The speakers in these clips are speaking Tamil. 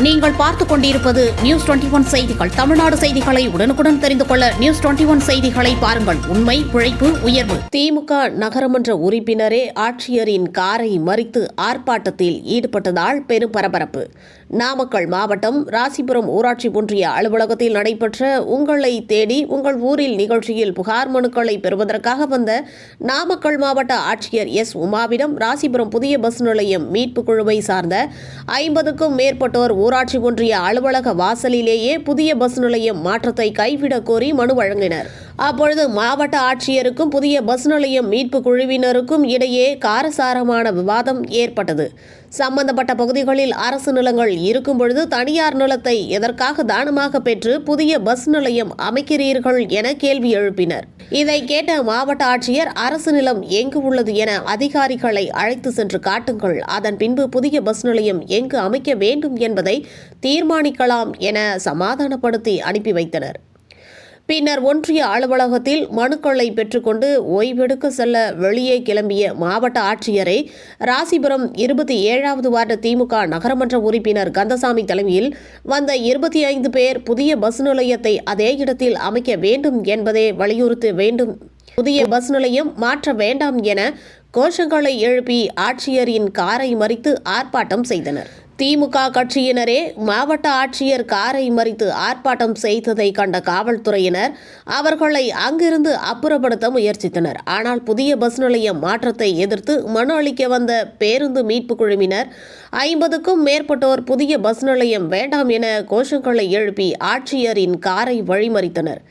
நீங்கள் பார்த்துக் கொண்டிருப்பது நியூஸ் டுவெண்டி ஒன் செய்திகள். தமிழ்நாடு செய்திகளை உடனுக்குடன் தெரிந்து கொள்ள நியூஸ் டுவெண்டி ஒன் செய்திகளை பாருங்கள். உண்மை உழைப்பு உயர்வு. திமுக நகரமன்ற உறுப்பினரே ஆட்சியரின் காரை மறித்து ஆர்ப்பாட்டத்தில் ஈடுபட்டதால் பெரும் பரபரப்பு. நாமக்கல் மாவட்டம் ராசிபுரம் ஊராட்சி ஒன்றிய அலுவலகத்தில் நடைபெற்ற உங்களை தேடி உங்கள் ஊரில் நிகழ்ச்சியில் புகார் மனுக்களை பெறுவதற்காக வந்த நாமக்கல் மாவட்ட ஆட்சியர் எஸ் உமாவிடம் ராசிபுரம் புதிய பஸ் நிலையம் மீட்பு குழுவை சார்ந்த ஐம்பதுக்கும் மேற்பட்டோர் ஊராட்சி ஒன்றிய அலுவலக வாசலிலேயே புதிய பஸ் நிலையம் மாற்றத்தை கைவிடக் கோரி மனு வழங்கினர். அப்பொழுது மாவட்ட ஆட்சியருக்கும் புதிய பஸ் நிலையம் மீட்பு குழுவினருக்கும் இடையே காரசாரமான விவாதம் ஏற்பட்டது. சம்பந்தப்பட்ட பகுதிகளில் அரசு நிலங்கள் இருக்கும் பொழுது தனியார் நிலத்தை எதற்காக தானமாக பெற்று புதிய பஸ் நிலையம் அமைக்கிறீர்கள் என கேள்வி எழுப்பினர். இதை கேட்ட மாவட்ட ஆட்சியர் அரசு நிலம் எங்கு உள்ளது என அதிகாரிகளை அழைத்து சென்று காட்டுங்கள். அதன் பின்பு புதிய பஸ் நிலையம் எங்கு அமைக்க வேண்டும் என்பதை தீர்மானிக்கலாம் என சமாதானப்படுத்தி அனுப்பி வைத்தனர். பின்னர் ஒன்றிய அலுவலகத்தில் மனுக்களை பெற்றுக்கொண்டு ஓய்வெடுக்க செல்ல வெளியே கிளம்பிய மாவட்ட ஆட்சியரை ராசிபுரம் இருபத்தி ஏழாவது வார்டு திமுக நகரமன்ற உறுப்பினர் கந்தசாமி தலைமையில் வந்த இருபத்தி ஐந்து பேர் புதிய பஸ் நிலையத்தை அதே இடத்தில் அமைக்க வேண்டும் என்பதை வலியுறுத்த வேண்டும். புதிய பஸ் நிலையம் மாற்ற வேண்டாம் என கோஷங்களை எழுப்பி ஆட்சியரின் காரை மறித்து ஆர்ப்பாட்டம் செய்தனர். திமுக கட்சியினரே மாவட்ட ஆட்சியர் காரை மறித்து ஆர்ப்பாட்டம் செய்ததை கண்ட காவல்துறையினர் அவர்களை அங்கிருந்து அப்புறப்படுத்த முயற்சித்தனர். ஆனால் புதிய பஸ் நிலையம் மாற்றத்தை எதிர்த்து மனு அளிக்க வந்த பேருந்து மீட்பு குழுவினர் ஐம்பதுக்கும் மேற்பட்டோர் புதிய பஸ் நிலையம் வேண்டாம் என கோஷங்களை எழுப்பி ஆட்சியரின் காரை வழிமறித்தனர்.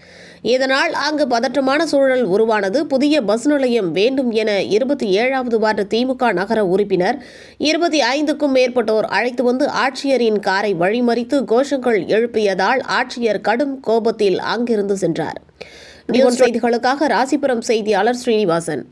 இதனால் அங்கு பதற்றமான சூழல் உருவானது. புதிய பஸ் நிலையம் வேண்டும் என இருபத்தி ஏழாவது வார்டு திமுக நகர உறுப்பினர் இருபத்தி ஐந்துக்கும் மேற்பட்டோர் அழைத்து வந்து ஆட்சியரின் காரை வழிமறித்து கோஷங்கள் எழுப்பியதால் ஆட்சியர் கடும் கோபத்தில் அங்கிருந்து சென்றார். செய்திகளுக்காக ராசிபுரம் செய்தியாளர் ஸ்ரீனிவாசன்.